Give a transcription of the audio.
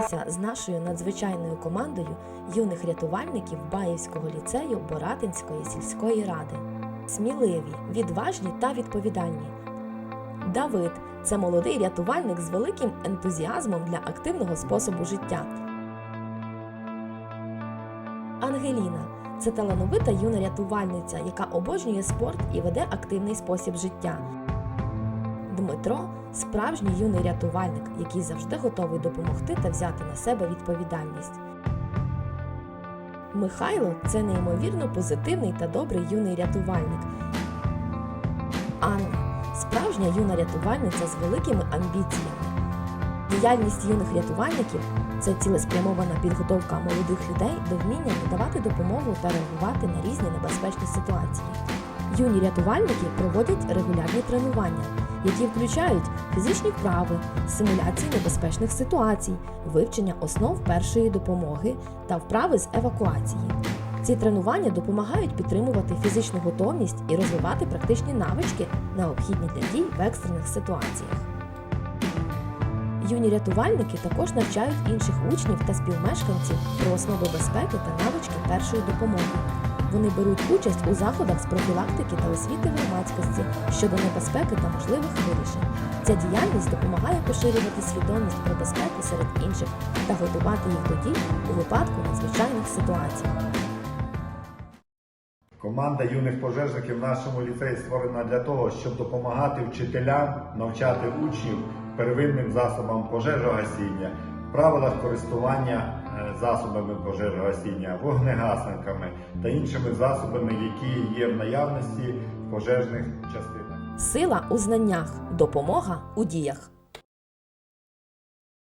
познайомитися з нашою надзвичайною командою юних рятувальників Баївського ліцею Боратинської сільської ради. Сміливі, відважні та відповідальні. Давид це молодий рятувальник з великим ентузіазмом для активного способу життя. Ангеліна це талановита юна рятувальниця, яка обожнює спорт і веде активний спосіб життя. Дмитро справжній юний рятувальник, який завжди готовий допомогти та взяти на себе відповідальність. Михайло це неймовірно позитивний та добрий юний рятувальник. Анна справжня юна рятувальниця з великими амбіціями. Діяльність юних рятувальників це цілеспрямована підготовка молодих людей до вміння надавати допомогу та реагувати на різні небезпечні ситуації. Юні рятувальники проводять регулярні тренування, які включають фізичні вправи, симуляції небезпечних ситуацій, вивчення основ першої допомоги та вправи з евакуації. Ці тренування допомагають підтримувати фізичну готовність і розвивати практичні навички, необхідні для дій в екстрених ситуаціях. Юні рятувальники також навчають інших учнів та співмешканців про основи безпеки та навички першої допомоги. Вони беруть участь у заходах з профілактики та освіти громадськості щодо небезпеки та можливих вирішень. Ця діяльність допомагає поширювати свідомість про безпеку серед інших та готувати їх до дій у випадку надзвичайних ситуацій. Команда юних пожежників в нашому ліцеї створена для того, щоб допомагати вчителям навчати учнів первинним засобам пожежогасіння, правилах користування засобами пожежогасіння, вогнегасниками та іншими засобами, які є в наявності в пожежних частинах. Сила у знаннях, допомога у діях.